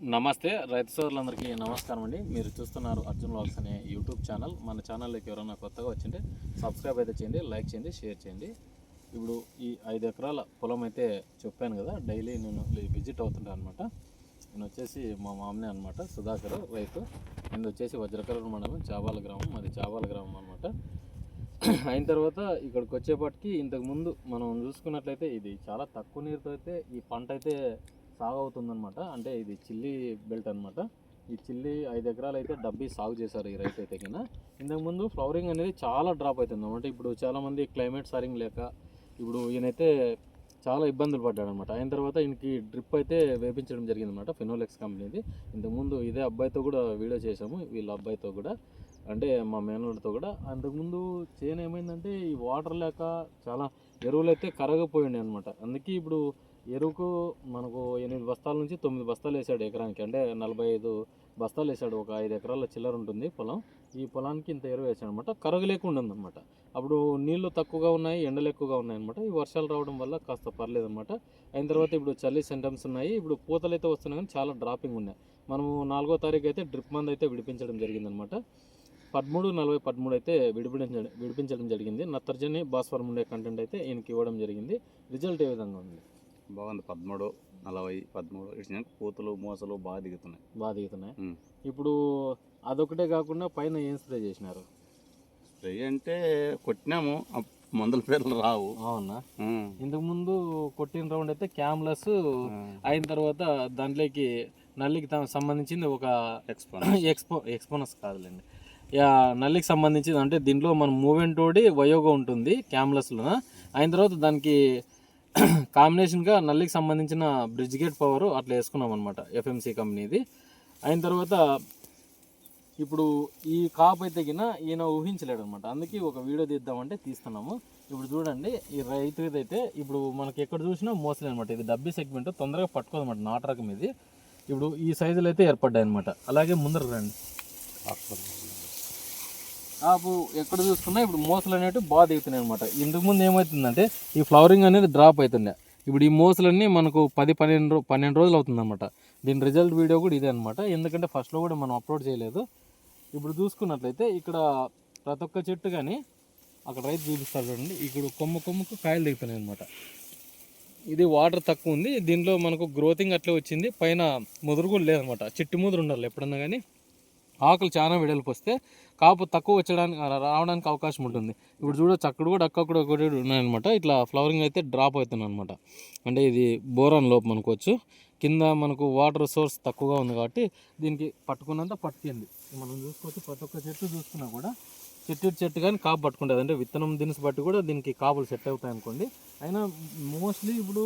నమస్తే రైతు సోదరులందరికీ నమస్కారం అండి. మీరు చూస్తున్నారు అర్జున్ వ్లాగ్స్ అనే యూట్యూబ్ ఛానల్. మన ఛానల్లోకి ఎవరైనా కొత్తగా వచ్చింటే సబ్స్క్రైబ్ అయితే చేయండి లైక్ చేయండి షేర్ చేయండి. ఇప్పుడు ఈ ఐదు ఎకరాల పొలం అయితే చెప్పాను కదా డైలీ నేను విజిట్ అవుతుంటాను అనమాట నేను వచ్చేసి మా మామనే అనమాట సుధాకర్ రైతు. నేను వచ్చేసి వజ్రకరూరు మండలం చాబాల గ్రామం. మాది చాబాల గ్రామం అనమాట అయిన తర్వాత ఇక్కడికి వచ్చేపాటికి ఇంతకుముందు మనం చూసుకున్నట్లయితే ఇది చాలా తక్కువ నీరుతో అయితే ఈ పంట అయితే సాగు అవుతుందన్నమాట అంటే ఇది చిల్లీ బెల్ట్ అనమాట ఈ చిల్లి ఐదు ఎకరాలు అయితే డబ్బీ సాగు చేశారు ఈ రైతు అయితే కన్నా ఇంతకుముందు ఫ్లవరింగ్ అనేది చాలా డ్రాప్ అవుతుంది అనమాట ఇప్పుడు చాలామంది క్లైమేట్ సారింగ్ లేక ఇప్పుడు ఈయనైతే చాలా ఇబ్బందులు పడ్డాడు అనమాట అయిన తర్వాత ఈయనకి డ్రిప్ అయితే వేపించడం జరిగింది అనమాట ఫినోలెక్స్ కంపెనీది. ఇంతకుముందు ఇదే అబ్బాయితో కూడా వీడియో చేసాము వీళ్ళ అబ్బాయితో కూడా. అంటే మా మేనోడితో కూడా. అంతకుముందు చేను ఏమైందంటే ఈ వాటర్ లేక చాలా ఎరువులు అయితే కరగపోయింది అనమాట అందుకే ఇప్పుడు ఎరువుకు మనకు ఎనిమిది బస్తాల నుంచి తొమ్మిది బస్తాలు వేసాడు ఎకరానికి. అంటే నలభై ఐదు బస్తాలు వేసాడు. ఒక ఐదు ఎకరాల చిల్లర ఉంటుంది పొలం. ఈ పొలానికి ఇంత ఎరువు వేసాడు అనమాట కరగ లేకుండా ఉందన్నమాట అప్పుడు నీళ్ళు తక్కువగా ఉన్నాయి ఎండలు ఎక్కువగా ఉన్నాయి అనమాట ఈ వర్షాలు రావడం వల్ల కాస్త పర్లేదు అనమాట అయిన తర్వాత ఇప్పుడు చల్లి సెంటమ్స్ ఉన్నాయి. ఇప్పుడు పూతలు అయితే వస్తున్నాయి కానీ చాలా డ్రాపింగ్ ఉన్నాయి. మనము నాలుగో తారీఖు అయితే డ్రిప్ మంది అయితే విడిపించడం జరిగిందనమాట పదమూడు నలభై పదమూడు అయితే విడిపించడం విడిపించడం జరిగింది. నత్రజని భాస్వరం ఉండే కంటెంట్ అయితే ఈయనకి ఇవ్వడం జరిగింది. రిజల్ట్ ఏ విధంగా ఉంది? బాగుంది. పదమూడు నలభై పదమూడు ఇచ్చిన పూతలు మోసలు బాగా దిగుతున్నాయి. బాగా దిగుతున్నాయి. ఇప్పుడు అదొకటే కాకుండా పైన ఏం స్ప్రే చేసినారు? స్ప్రే అంటే కొట్టినాము. మందుల పేర్లు రావు. అవునా. ఇంతకు ముందు కొట్టిన రౌండ్ అయితే క్యామ్లస్ అయిన తర్వాత దాంట్లోకి నల్లికి సంబంధించింది ఒక ఎక్స్పాన్ ఎక్స్పో ఎక్స్పోనస్ కాదులేండి. యా నల్లికి సంబంధించింది. అంటే దీంట్లో మన మూవెంట్ తోడి వయోగా ఉంటుంది క్యామ్లస్లో. అయిన తర్వాత దానికి కాంబినేషన్గా నల్లికి సంబంధించిన బ్రిడ్జ్ గేట్ పవర్ అట్లా వేసుకున్నాం అనమాట ఎఫ్ఎంసి కంపెనీది. అయిన తర్వాత ఇప్పుడు ఈ కాప్ అయితే గిన ఈయన ఊహించలేడు అనమాట అందుకే ఒక వీడియో తీద్దామంటే తీస్తున్నాము. ఇప్పుడు చూడండి ఈ రైతు అయితే ఇప్పుడు మనకి ఎక్కడ చూసినా మోసలే అనమాట ఇది డబ్బీ సెగ్మెంట్ తొందరగా పట్టుకోదన్నమాట అనమాట నాటరకం ఇది. ఇప్పుడు ఈ సైజులు అయితే ఏర్పడ్డాయి అనమాట అలాగే ముందర రండి. ఆపు ఎక్కడ చూసుకున్నా ఇప్పుడు మోసలు అనేవి బాగా దిగుతున్నాయి అనమాట ఇంతకు ముందు ఏమవుతుందంటే ఈ ఫ్లవరింగ్ అనేది డ్రాప్ అవుతుండే ఇప్పుడు ఈ మోసలన్నీ మనకు పది పన్నెండు రో- పన్నెండు రోజులు అవుతుందన్నమాట దీని రిజల్ట్ వీడియో కూడా ఇదే అనమాట ఎందుకంటే ఫస్ట్లో కూడా మనం అప్లోడ్ చేయలేదు. ఇప్పుడు చూసుకున్నట్లయితే ఇక్కడ ప్రతి ఒక్క చెట్టు కానీ అక్కడ రైతు చూపిస్తారు చూడండి. ఇక్కడ కొమ్ము కొమ్మకు కాయలు దిగుతున్నాయి అనమాట ఇది వాటర్ తక్కువ ఉంది. దీంట్లో మనకు గ్రోతింగ్ అట్లే వచ్చింది. పైన ముదురు కూడా లేదనమాట చెట్టు ముదురు ఉండాలి ఎప్పుడన్నా కానీ. ఆకులు చాలా వెడల్పు వస్తే కాపు తక్కువ వచ్చడానికి రావడానికి అవకాశం ఉంటుంది. ఇప్పుడు చూడొచ్చు అక్కడ కూడా అక్కడ ఒకటి ఉన్నాయన్నమాట. ఇట్లా ఫ్లవరింగ్ అయితే డ్రాప్ అవుతుంది అనమాట అంటే ఇది బోరాన్ లోపు అనుకోవచ్చు. కింద మనకు వాటర్ సోర్స్ తక్కువగా ఉంది కాబట్టి దీనికి పట్టుకున్నంత పట్టుకుంది మనం చూసుకోవచ్చు ప్రతి ఒక్క చెట్టు చూసుకున్నా కూడా చెట్టు చెట్టు కానీ కాపు పట్టుకుంటుంది. అంటే విత్తనం దినుసు బట్టి కూడా దీనికి కాపులు సెట్ అవుతాయి అనుకోండి అయినా మోస్ట్లీ ఇప్పుడు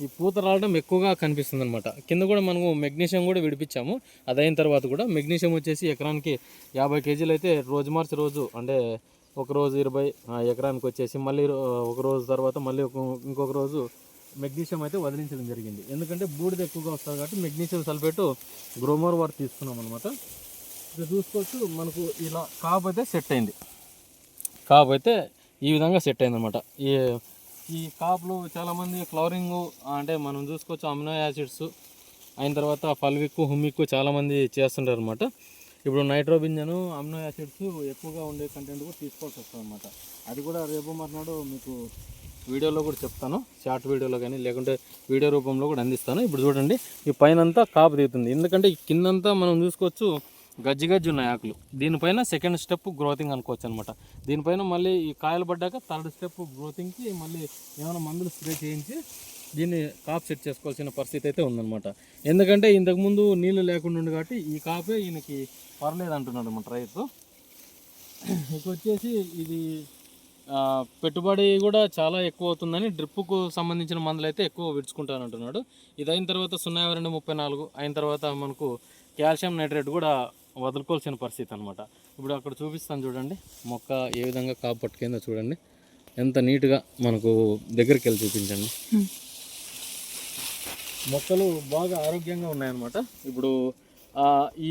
ఈ పూత రావడం ఎక్కువగా కనిపిస్తుంది అనమాట కింద కూడా మనము మెగ్నీషియం కూడా విడిపించాము. అది అయిన తర్వాత కూడా మెగ్నీషియం వచ్చేసి ఎకరానికి యాభై కేజీలు అయితే రోజు మార్చి రోజు అంటే ఒక రోజు ఇరవై ఎకరానికి వచ్చేసి మళ్ళీ ఒక రోజు తర్వాత మళ్ళీ ఒక- ఇంకొక రోజు మెగ్నీషియం అయితే వదిలించడం జరిగింది. ఎందుకంటే బూడిద ఎక్కువగా వస్తుంది కాబట్టి మెగ్నీషియం సల్ఫేట్ గ్రోమోర్ వారు తీసుకున్నాం అనమాట ఇక్కడ చూసుకోవచ్చు మనకు ఇలా కాపు అయితే సెట్ అయింది. కాపు అయితే ఈ విధంగా సెట్ అయింది అనమాట ఈ ఈ కాపులు చాలామంది ఫ్లవరింగ్ అంటే మనం చూసుకోవచ్చు అమినో యాసిడ్స్ అయిన తర్వాత ఫల్విక్ హుమిక్ చాలామంది చేస్తుంటారు అనమాట ఇప్పుడు నైట్రోబింజను అమినో యాసిడ్స్ ఎక్కువగా ఉండే కంటెంట్ కూడా తీసుకోవాల్సి వస్తుంది అనమాట అది కూడా రేపు మర్నాడు మీకు వీడియోలో కూడా చెప్తాను. షార్ట్ వీడియోలో కానీ లేకుంటే వీడియో రూపంలో కూడా అందిస్తాను. ఇప్పుడు చూడండి ఈ పైన అంతా కాపు దిగుతుంది. ఎందుకంటే ఈ కిందంతా మనం చూసుకోవచ్చు గజ్జి గజ్జి ఉన్నాయి ఆకులు. దీనిపైన సెకండ్ స్టెప్ గ్రోతింగ్ అనుకోవచ్చు అనమాట దీనిపైన మళ్ళీ ఈ కాయలు పడ్డాక థర్డ్ స్టెప్ గ్రోతింగ్కి మళ్ళీ ఏమైనా మందులు స్ప్రే చేయించి దీన్ని కాప్ సెట్ చేసుకోవాల్సిన పరిస్థితి అయితే ఉందన్నమాట. ఎందుకంటే ఇంతకుముందు నీళ్ళు లేకుండా ఉండు కాబట్టి ఈ కాపే ఈయనకి పర్లేదు అంటున్నాడు అనమాట రైతు. ఇక వచ్చేసి ఇది పెట్టుబడి కూడా చాలా ఎక్కువ అవుతుందని డ్రిప్పుకు సంబంధించిన మందులు అయితే ఎక్కువ విడుచుకుంటానంటున్నాడు ఇది అయిన తర్వాత సున్నా రెండు ముప్పై నాలుగు అయిన తర్వాత మనకు కాల్షియం నైట్రేట్ కూడా వదులుకోవాల్సిన పరిస్థితి అనమాట ఇప్పుడు అక్కడ చూపిస్తాను చూడండి. మొక్క ఏ విధంగా కాపు పట్టుకుందో చూడండి. ఎంత నీట్గా మనకు దగ్గరికి వెళ్ళి చూపించండి. మొక్కలు బాగా ఆరోగ్యంగా ఉన్నాయన్నమాట. ఇప్పుడు ఈ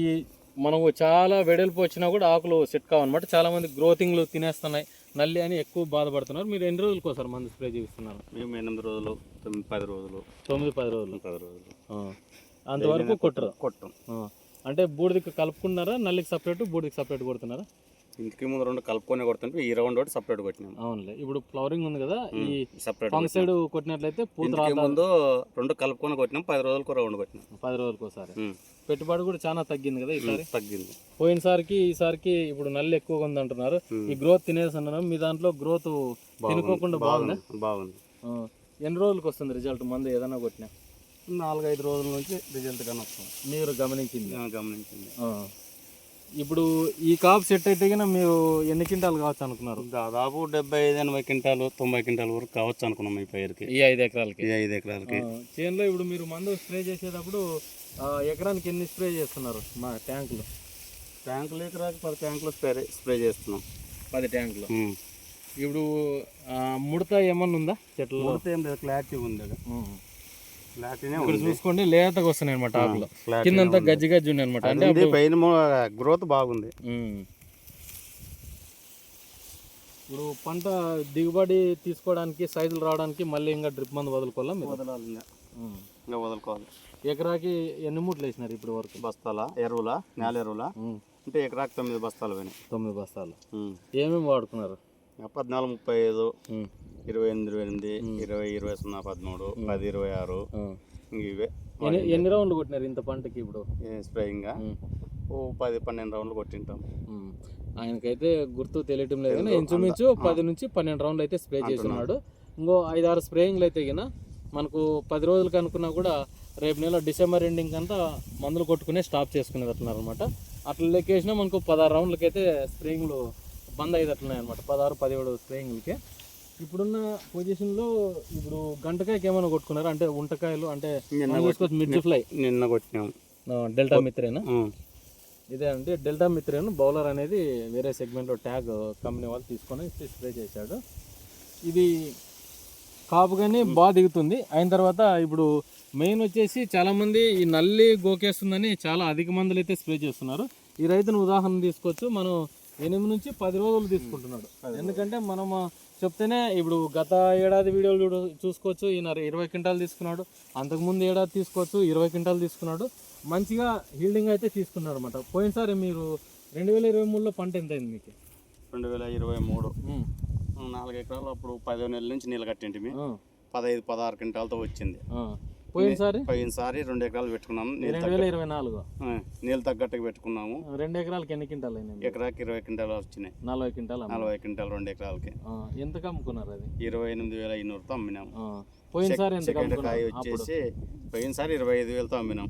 మనకు చాలా వెడల్పు వచ్చినా కూడా ఆకులు సెట్ కావన్నమాట. చాలామంది గ్రోతింగ్లు తినేస్తున్నాయి. నల్లి అని ఎక్కువ బాధపడుతున్నారు. మీరు ఎన్ని రోజులకి ఒకసారి మందు స్ప్రే చేస్తున్నారు మేము ఎనిమిది రోజులు తొమ్మిది పది రోజులు. తొమ్మిది పది రోజులు. పది రోజులు. అంతవరకు కొట్టరు. కొట్టం. అంటే బూడిదకి కలుపుకున్నారా? నల్లికి సపరేట్ బూడిదకి సపరేట్ కొడుతున్నారా? ఇంటికి ముందు రెండు కలుపుకొని కొడుతుంటే ఈ రౌండ్ ఒకటి సపరేట్ కొట్టినాం. అవునులే. ఇప్పుడు ఫ్లవరింగ్ ఉంది కదా ఈ సపరేట్ ఫంగ్ సైడ్ కొట్టినట్లయితే పూత రాదా ముందు రెండు కలుపుకొని కొట్టినాం పది రోజులకు రౌండ్ కొట్టినాం. పది రోజులకు ఒకసారి. పెట్టుబడి కూడా చాలా తగ్గింది కదా ఈసారి? తగ్గింది. పోయినసారికి ఈసారికి ఇప్పుడు నల్లి ఎక్కువగా ఉంది అంటున్నారు. ఈ గ్రోత్ తినేస్తున్నారు మీ దాంట్లో గ్రోత్ తినుకోకుండా బాగుందా? బాగుంది. ఎన్ని రోజులకు వస్తుంది రిజల్ట్ మందు ఏదైనా కొట్టినా? నాలుగైదు రోజుల నుంచి రిజల్ట్ కానీ వస్తుంది. మీరు గమనించింది. గమనించింది. ఆ. ఇప్పుడు ఈ కాపు సెట్ అయితే కన్నా మీరు ఎన్ని క్వింటాలు కావచ్చు అనుకున్నారు? దాదాపు డెబ్బై ఐదు ఎనభై క్వింటాలు తొంభై క్వింటాల్ వరకు కావచ్చు అనుకున్నాం ఈ పైరుకి. ఈ ఐదు ఎకరాలకి. ఈ ఐదు ఎకరాలకి. చేనులో ఇప్పుడు మీరు మందు స్ప్రే చేసేటప్పుడు ఎకరానికి ఎన్ని స్ప్రే చేస్తున్నారు మా ట్యాంకులు? ట్యాంకులు ఎకరాకి పది ట్యాంకులు స్ప్రే స్ప్రే చేస్తున్నాం. పది ట్యాంకులు. ఇప్పుడు ముడత ఏమన్నా ఉందా? చెట్లు ముడత ఏం లేదు క్లారిటీ ఉంది. ఇక్కడ చూసుకోండి లేతగా వస్తున్నాయి అనమాట ఆకులు. కిందంతా గజ్జి గజ్జి ఉన్నాయి అనమాట అంటే పైన గ్రోత్ బాగుంది. ఇప్పుడు పంట దిగుబడి తీసుకోవడానికి సైజులు రావడానికి మళ్ళీ ఇంకా డ్రిప్ మందు వదులుకోవాలా మీరు? వదలాలి ఇంకా. వదులుకోవాలి. ఎకరాకి ఎన్ని మూట్లు వేసినారు ఇప్పుడు వరకు? బస్తాల ఎరువుల నేల ఎరువుల. అంటే ఎకరాకి తొమ్మిది బస్తాలు పోయినాయి. తొమ్మిది బస్తాలు. ఏమేమి వాడుకున్నారు? పద్నాలుగు ముప్పై ఐదు. ఇరవై ఎనిమిది ఇరవై ఎనిమిది ఇరవై ఇరవై సున్నా పదమూడు పది ఇరవై ఆరు. ఇవే. ఎన్ని రౌండ్లు కొట్టినారు ఇంత పంటకి ఇప్పుడు? స్ప్రేయింగ్. ఓ పది పన్నెండు రౌండ్లు కొట్టింటాం. ఆయనకైతే గుర్తు తెలియటం లేదు కానీ ఇంచుమించు పది నుంచి పన్నెండు రౌండ్లు అయితే స్ప్రే చేస్తున్నాడు. ఇంకో ఐదు ఆరు స్ప్రేయింగ్లు అయితే గిన మనకు పది రోజులకి అనుకున్నా కూడా రేపు నెల డిసెంబర్ ఎండింగ్ అంతా మందులు కొట్టుకునే స్టాప్ చేసుకునేది అట్లున్నారు అనమాట అట్లా లెక్కేసినా మనకు పదహారు రౌండ్లకి అయితే స్ప్రేయింగ్లు బంద్ అయ్యేటట్లున్నాయి అనమాట పదహారు పదిహేడు స్ప్రేయింగ్లకి. ఇప్పుడున్న పొజిషన్లో ఇప్పుడు గంటకాయకి ఏమైనా కొట్టుకున్నారా. అంటే ఉంటకాయలు అంటే మిర్చి ఫ్లై. నిన్న కొట్టినాం. డెల్టా మిత్రేనా. ఇదే అంటే డెల్టా మిత్రేను. బౌలర్ అనేది వేరే సెగ్మెంట్లో ట్యాగ్ కంపెనీ వాళ్ళు తీసుకొని స్ప్రే చేశాడు. ఇది కాపు కానీ బాగా దిగుతుంది. అయిన తర్వాత ఇప్పుడు మెయిన్ వచ్చేసి చాలామంది ఈ నల్లి గోకేస్తుందని చాలా అధిక మందులు అయితే స్ప్రే చేస్తున్నారు. ఈ రైతును ఉదాహరణ తీసుకోవచ్చు. మనం ఎనిమిది నుంచి పది రోజులు తీసుకుంటున్నాడు. ఎందుకంటే మనం చెప్తేనే ఇప్పుడు గత ఏడాది వీడియోలు చూడు చూసుకోవచ్చు. ఈయన ఇరవై క్వింటాలు తీసుకున్నాడు. అంతకుముందు ఏడాది తీసుకోవచ్చు. ఇరవై క్వింటాలు తీసుకున్నాడు. మంచిగా హీల్డింగ్ అయితే తీసుకున్నాడు అనమాట పోయినసారి మీరు రెండు వేల ఇరవై మూడులో పంట ఎంత అయింది మీకు? రెండు వేల ఇరవై మూడు. నాలుగు ఎకరాలు అప్పుడు పదిహేను నెలల నుంచి నీళ్ళు కట్టింటిమి. పదహైదు పదహారు క్వింటాలతో వచ్చింది. పోయినసారి పోయినసారి రెండు ఎకరాలు పెట్టుకున్నాము రెండు వేల ఇరవై నాలుగు. నీళ్ళు తగ్గట్టుగా పెట్టుకున్నాము. రెండు ఎకరాలకి ఎన్ని క్వింటాలు అయినాయి ఎకరాకి ఇరవై క్వింటాలు వచ్చినాయి. నలభై క్వింటాలు. నలభై క్వింటాలు రెండు ఎకరాలకి. ఎంతకు అమ్ముకున్నారు అది? ఇరవై ఎనిమిది వేల ఐనూరుతో అమ్మినాము. పోయినసారి కాయ వచ్చేసి పోయినసారి ఇరవై ఐదు వేలతో అమ్మినాం.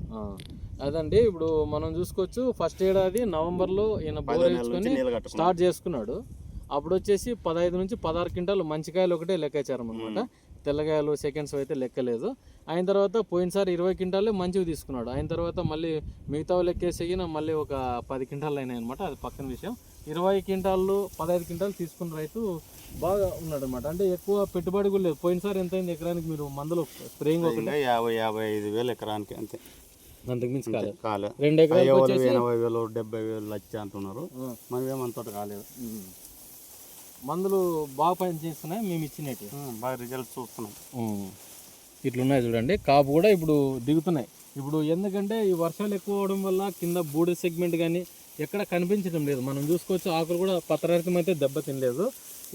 అదండి ఇప్పుడు మనం చూసుకోవచ్చు ఫస్ట్ ఏడాది నవంబర్లో ఈయన బోర్ వేసుకొని స్టార్ట్ చేసుకున్నాడు. అప్పుడు వచ్చేసి పదహైదు నుంచి పదహారు క్వింటాలు మంచి కాయలు ఒకటే లెక్కాచారం అనమాట తెల్లకాయలు సెకండ్స్ అయితే లెక్కలేదు. అయిన తర్వాత పోయినసారి ఇరవై క్వింటాలే మంచివి తీసుకున్నాడు. అయిన తర్వాత మళ్ళీ మిగతా లెక్కేసి మళ్ళీ ఒక పది క్వింటాలు అయినాయి అనమాట అది పక్కన విషయం. ఇరవై క్వింటాలు పదహైదు క్వింటాలు తీసుకున్న రైతు బాగా ఉన్నాడు అనమాట అంటే ఎక్కువ పెట్టుబడి కూడా లేదు. పోయినసారి ఎంత అయింది ఎకరానికి మీరు మందులు స్ప్రేయింగ్ యాభై యాభై ఐదు వేలు ఎకరానికి అంతే. అంతకు మించి కాలేదు కాలే. రెండు వచ్చేసి ఎనభై వేలు డెబ్బై వేలు లచ్చ అంటున్నారు. ఆ. మనం ఏమంతటి కాలేదు. మందులు బాగా పని చేస్తున్నాయి మేము ఇచ్చినట్టు. బాగా రిజల్ట్ చూస్తున్నాం. ఇట్లున్నాయి చూడండి కాపు కూడా ఇప్పుడు దిగుతున్నాయి. ఇప్పుడు ఎందుకంటే ఈ వర్షాలు ఎక్కువ అవడం వల్ల కింద బూడి సెగ్మెంట్ కానీ ఎక్కడ కనిపించడం లేదు. మనం చూసుకోవచ్చు ఆకులు కూడా పత్రరహితం అయితే దెబ్బ తినలేదు.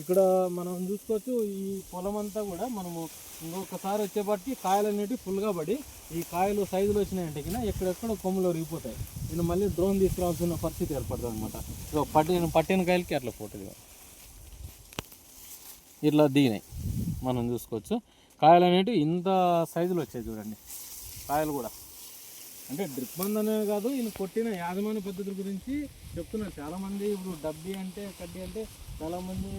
ఇక్కడ మనం చూసుకోవచ్చు ఈ పొలం అంతా కూడా మనము ఇంకొకసారి వచ్చేపాటికి కాయలు అనేవి ఫుల్గా పడి ఈ కాయలు సైజులు వచ్చినాయంటే కింద ఎక్కడెక్కడ కొమ్ములు విరిగిపోతాయి. నేను మళ్ళీ డ్రోన్ తీసుకురావాల్సిన పరిస్థితి ఏర్పడుతుంది అనమాట పట్టిన పట్టిన కాయలకి అట్లా ఫోటో ఇట్లా దిగినాయి మనం చూసుకోవచ్చు. కాయలు అనేటివి ఇంత సైజులో వచ్చాయి చూడండి. కాయలు కూడా. అంటే డ్రిప్ మంది అనే కాదు ఈయన కొట్టిన యాజమాన్య పద్ధతుల గురించి చెప్తున్నారు. చాలామంది ఇప్పుడు డబ్బీ అంటే కడ్డీ అంటే చాలామంది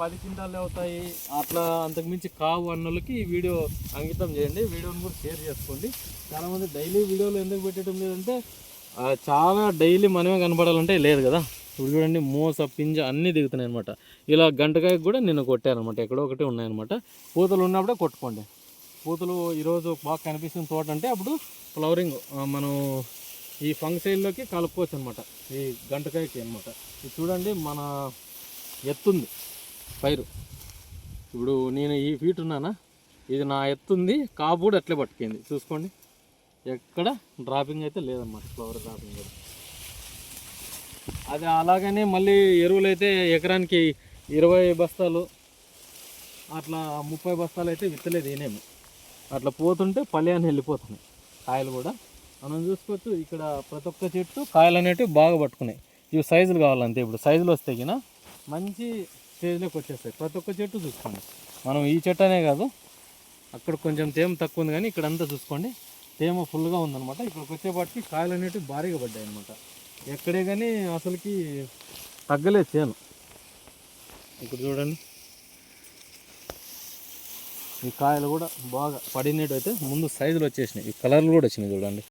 పది క్వింటాలు అవుతాయి. అట్లా అంతకుమించి కావు అన్నోళ్ళకి ఈ వీడియో అంకితం చేయండి. వీడియోని కూడా షేర్ చేసుకోండి. చాలామంది డైలీ వీడియోలు ఎందుకు పెట్టడం లేదంటే చాలా డైలీ మనమే కనపడాలంటే లేదు కదా. ఇప్పుడు చూడండి మోస పింజ అన్నీ దిగుతున్నాయి అనమాట ఇలా గంటకాయకు కూడా నిన్న కొట్టారనమాట ఎక్కడో ఒకటి ఉన్నాయన్నమాట. పూతలు ఉన్నప్పుడే కొట్టుకోండి. పూతలు ఈరోజు బాగా కనిపిస్తున్న తోట అంటే అప్పుడు ఫ్లవరింగ్ మనం ఈ ఫంక్షన్లోకి కలుపుకోవచ్చు అనమాట ఈ గంటకాయకి అనమాట ఇది చూడండి మన ఎత్తుంది పైరు. ఇప్పుడు నేను ఈ ఫీట్ ఉన్నానా? ఇది నా ఎత్తుంది కాపు కూడా అట్లే పట్టుకుంది. చూసుకోండి. ఎక్కడ డ్రాపింగ్ అయితే లేదన్నమాట. ఫ్లవర్ డ్రాపింగ్ కూడా. అది అలాగనే మళ్ళీ ఎరువులు అయితే ఎకరానికి ఇరవై బస్తాలు అట్లా ముప్పై బస్తాలు అయితే విత్తలేదు ఏనేమి అట్లా పోతుంటే పల్లెని వెళ్ళిపోతున్నాయి కాయలు కూడా. మనం చూసుకోవచ్చు ఇక్కడ ప్రతి ఒక్క చెట్టు కాయలు అనేటివి బాగా పట్టుకున్నాయి. ఇవి సైజులు కావాలంతే ఇప్పుడు సైజులు వస్తే గిన మంచి స్టేజ్లోకి వచ్చేస్తాయి. ప్రతి ఒక్క చెట్టు చూసుకోండి. మనం ఈ చెట్టు అనే కాదు అక్కడ కొంచెం తేమ తక్కువ ఉంది కానీ ఇక్కడంతా చూసుకోండి. తేమ ఫుల్గా ఉందన్నమాట. ఇక్కడికి వచ్చేపాటికి కాయలు అనేటివి భారీగా పడ్డాయి అనమాట ఎక్కడే కానీ అసలుకి తగ్గలేదు చేను. ఇప్పుడు చూడండి. ఈ కాయలు కూడా బాగా పడినట్టు అయితే ముందు సైజులు వచ్చేసినాయి. ఈ కలర్లు కూడా వచ్చినాయి చూడండి.